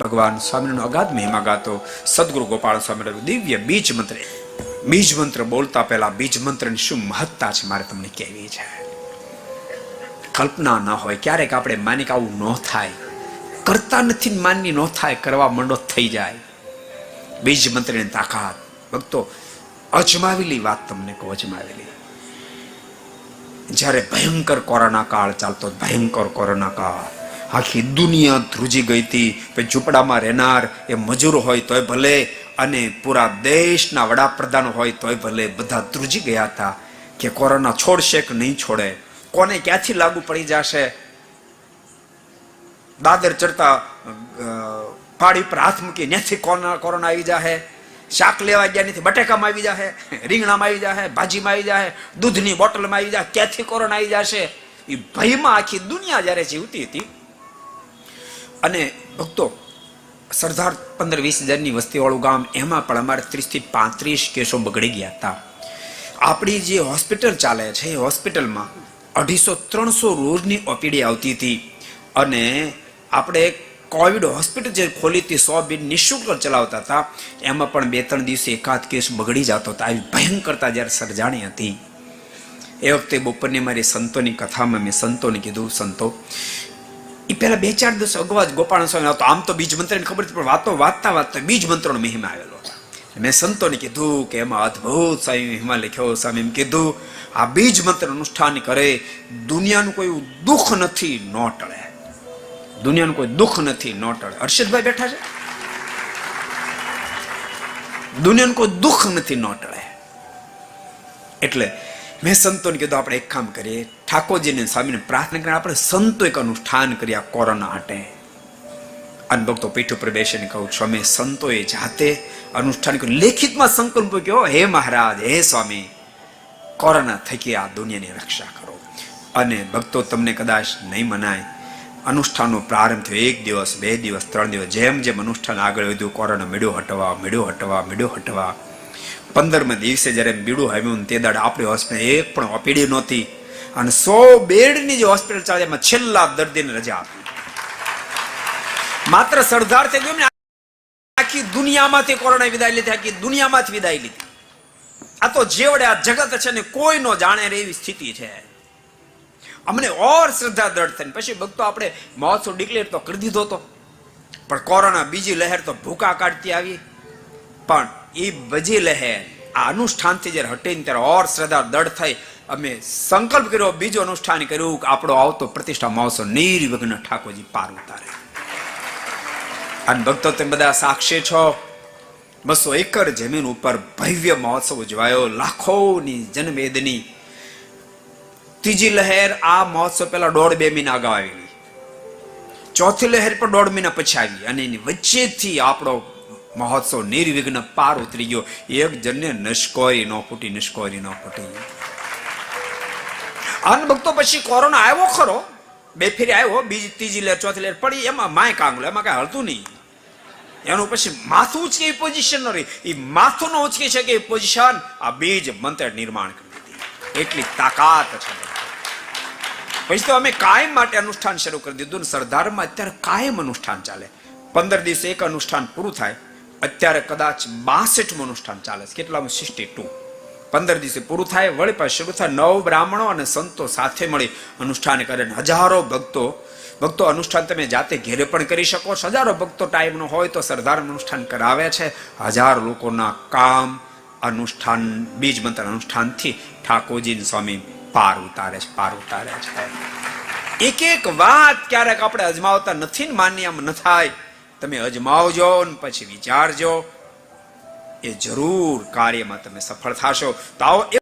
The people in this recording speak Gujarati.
ભગવાન સ્વામિનારાયણ અગાધ મહિમા ગાતો, સદગુરુ ગોપાલ સ્વામિનારાયણ દિવ્ય બીજ મંત્ર. બીજ મંત્ર બોલતા પહેલા બીજ મંત્રની શું મહત્તા છે મારે તમને કહેવી છે? કલ્પના ન હોય, ક્યારેક આપણે માની કે આવું ન થાય. કરતા નથી ને માનની ન થાય, કરવા મંડો થઈ જાય. બીજ મંત્રની તાકાત. ભક્તો, અજમાવેલી વાત તમને કહું, અજમાવેલી. જ્યારે ભયંકર કોરોના કાળ ચાલતો, ભયંકર કોરોના કાળ. આખી દુનિયા ધ્રુજી ગઈ હતી કે ઝૂંપડામાં રહેનાર એ મજૂર હોય તોય ભલે અને પૂરા દેશના વડાપ્રધાન હોય તોય ભલે બધા ધ્રુજી ગયા હતા કે કોરોના છોડશે કે નહીં છોડે, કોને ક્યાંથી લાગુ પડી જશે? દાદર ચડતા પાડી પર હાથ મૂકી ત્યાંથી કોરોના કોરોના આવી જાહે? શાક લેવા ગયા નથી, બટેકામાં આવી જાહે? રીંગણામાં આવી જાહે? ભાજીમાં આવી જાહે? દૂધની બોટલમાં આવી જાય ક્યાંથી કોરોના આવી જશે? એ ભયમાં આખી દુનિયા જ્યારે જીવતી હતી અને ભક્તો, સરદાર પંદર વીસ હજારની વસ્તીવાળું ગામ, એમાં પણ અમારે ત્રીસથી પાંત્રીસ કેસો બગડી ગયા હતા. આપણી જે હોસ્પિટલ ચાલે છે, એ હોસ્પિટલમાં અઢીસો ત્રણસો રોજની ઓપીડી આવતી હતી. અને આપણે કોવિડ હોસ્પિટલ જે ખોલી હતી, સો બેડ નિઃશુલ્ક ચલાવતા હતા. એમાં પણ બે ત્રણ દિવસે એકાદ કેસ બગડી જતો હતો. આવી ભયંકરતા જ્યારે સર્જાણી હતી. એ વખતે બપોરની મારી સંતોની કથામાં મેં સંતોને કીધું, સંતો એ પહેલા બે ચાર દિવસ અગવા જ ગોપાલ સ્વામી આવતો. આમ તો બીજ મંત્રની ખબર હતી પણ વાતો વાંચતા વાંચતા બીજ મંત્રનો મહિમા આવેલો. મેં સંતોને કીધું કે એમાં અદ્ભુત સ્વામી મહિમા લખ્યો સ્વામી એમ કીધું, આ બીજ મંત્ર અનુષ્ઠાન કરે, દુનિયાનું કોઈ દુઃખ નથી, ન ટળે. દુનિયાનું કોઈ દુઃખ નથી, ન ટળે. હર્ષદભાઈ બેઠા છે? દુનિયાનું કોઈ દુઃખ નથી, ન ટળે. એટલે મેં સંતોને કીધું, આપણે એક કામ કરીએ. ઠાકોરજીને સ્વામીને પ્રાર્થના કરીને આપણે સંતો એક અનુષ્ઠાન કરીએ આ કોરોના હાટે અને ભક્તો પીઠ ઉપર બેસીને કહું અમે સંતોએ જાતે અનુષ્ઠાન કર્યું. લેખિતમાં સંકલ્પ કહ્યો હે મહારાજ, હે સ્વામી, કોરોના થકી આ દુનિયાની રક્ષા કરો. અને ભક્તો તમને કદાચ નહીં મનાય, અનુષ્ઠાનનો પ્રારંભ થયો એક દિવસ, બે દિવસ, ત્રણ દિવસ, જેમ જેમ અનુષ્ઠાન આગળ વધ્યું, કોરોના મેળ્યો હટવા મેળ્યો હટવા મેળ્યો હટવા પંદરમા દિવસે જ્યારે બીડું આવ્યું ને તે દાડે આપણી હોસ્પિટલ એક પણ ઓપીડી નહોતી. અને સો બેડની જે હોસ્પિટલ ચાલે એમાં છેલ્લા દર્દીને રજા આપી. માત્ર સરદાર થઈ ગયું ને આખી દુનિયામાંથી કોરોના વિદાય લીધી, આખી દુનિયામાંથી વિદાય લીધી. આ તો જેવડે આ જગત છે ને કોઈ નો જાણે એવી સ્થિતિ છે. અમને ઓર શ્રદ્ધા દ્રઢ થઈને, પછી ભક્તો આપણે મહોત્સવ ડિક્લેર તો કરી દીધો તો. પણ કોરોના બીજી લહેર તો ભૂકા કાઢતી આવી. પણ એ બજી લહેર આ અનુષ્ઠાનથી જ્યારે હટીને ત્યારે ઓર શ્રદ્ધા દળ થઈ. અમે સંકલ્પ કર્યો, બીજું અનુષ્ઠાન કર્યું કે આપણો આવતો પ્રતિષ્ઠા મહોત્સવ નિર્વિઘ્ન ઠાકોરજી પાર ઉતારે. અને ભક્તો, તમે બધા સાક્ષી છો. બસો એકર જમીન ઉપર ભવ્ય મહોત્સવ ઉજવાયો. લાખોની જનમેદની. ત્રીજી લહેર આ મહોત્સવ પહેલા દોઢ બે મહિના અગાઉ આવેલી. ચોથી લહેર પણ દોઢ મહિના પછી આવી. અને એની વચ્ચેથી આપણો મહોત્સવ નિર્વિઘ્ન પાર ઉતરી ગયો. એક જણને નશ્કોરી ન ફૂટી નિષ્કોરી ન ફૂટી અન ભક્તો પછી કોરોના આવ્યો ખરો? બે ફેરી આવ્યો, બીજી, ત્રીજી લહેર ચોથી લહેર પડી એમાં માય કાંગલો, એમાં કઈ હળતું નહીં. એનું પછી માથું ઉચકે પોઝિશન ન રહી. એ માથું ન ઉચકી શકે એ પોઝિશન આ બીજ મંત્ર નિર્માણ કરી દીધી. એટલી તાકાત છે. પછી તો અમે કાયમ માટે અનુષ્ઠાન શરૂ કરી દીધું ને સરદારમાં અત્યારે કાયમ અનુષ્ઠાન ચાલે. પંદર દિવસે એક અનુષ્ઠાન પૂરું થાય. અત્યારે કદાચ બાસઠમું અનુષ્ઠાન ચાલે છે. કેટલામાં સિક્સટી ટુ. પંદર દિવસે પૂરું થાય, વળી પાછું શરૂ થાય. નવ બ્રાહ્મણો અને સંતો સાથે મળી અનુષ્ઠાન કરે ને હજારો ભક્તો. ભક્તો અનુષ્ઠાન તમે જાતે ઘેરે પણ કરી શકો છો. હજારો ભક્તો ટાઈમનો હોય તો સરદાર અનુષ્ઠાન કરાવે છે. હજાર લોકોના કામ અનુષ્ઠાન, બીજ મંત્ર અનુષ્ઠાનથી ઠાકોરજી સ્વામી પાર ઉતારે છે, પાર ઉતારે છે. એક એક વાત ક્યારેક આપણે અજમાવતા નથી ને માન્ય આમ ન થાય. તમે અજમાવજો ને પછી વિચારજો. એ જરૂર કાર્યમાં તમે સફળ થશો. તો આવો